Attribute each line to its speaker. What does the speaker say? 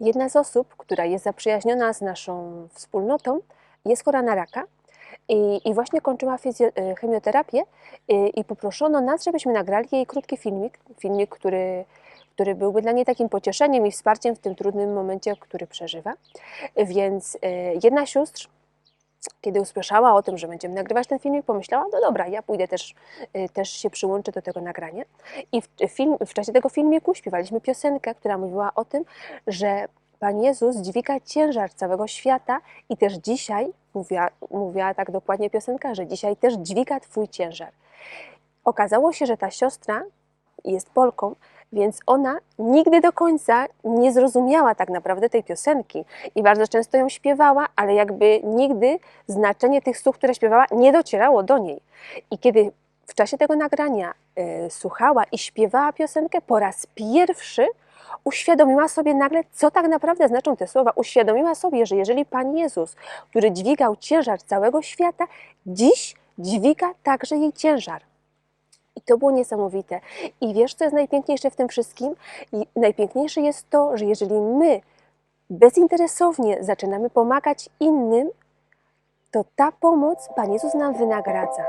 Speaker 1: Jedna z osób, która jest zaprzyjaźniona z naszą wspólnotą, jest chora na raka i, i właśnie kończyła e, chemioterapię i, i poproszono nas, żebyśmy nagrali jej krótki filmik, filmik, który, który byłby dla niej takim pocieszeniem i wsparciem w tym trudnym momencie, który przeżywa. Więc e, jedna sióstr, kiedy usłyszała o tym, że będziemy nagrywać ten filmik, pomyślała, no dobra, ja pójdę też, e, też się przyłączę do tego nagrania. I w, film, w czasie tego filmiku śpiewaliśmy piosenkę, która mówiła o tym, że Pan Jezus dźwiga ciężar całego świata i też dzisiaj, mówiła, mówiła tak dokładnie piosenka, że dzisiaj też dźwiga Twój ciężar. Okazało się, że ta siostra jest Polką, więc ona nigdy do końca nie zrozumiała tak naprawdę tej piosenki i bardzo często ją śpiewała, ale jakby nigdy znaczenie tych słów, które śpiewała, nie docierało do niej. I kiedy w czasie tego nagrania y, słuchała i śpiewała piosenkę, po raz pierwszy uświadomiła sobie nagle, co tak naprawdę znaczą te słowa. Uświadomiła sobie, że jeżeli Pan Jezus, który dźwigał ciężar całego świata, dziś dźwiga także jej ciężar. To było niesamowite. I wiesz, co jest najpiękniejsze w tym wszystkim? I najpiękniejsze jest to, że jeżeli my bezinteresownie zaczynamy pomagać innym, to ta pomoc Pan Jezus nam wynagradza.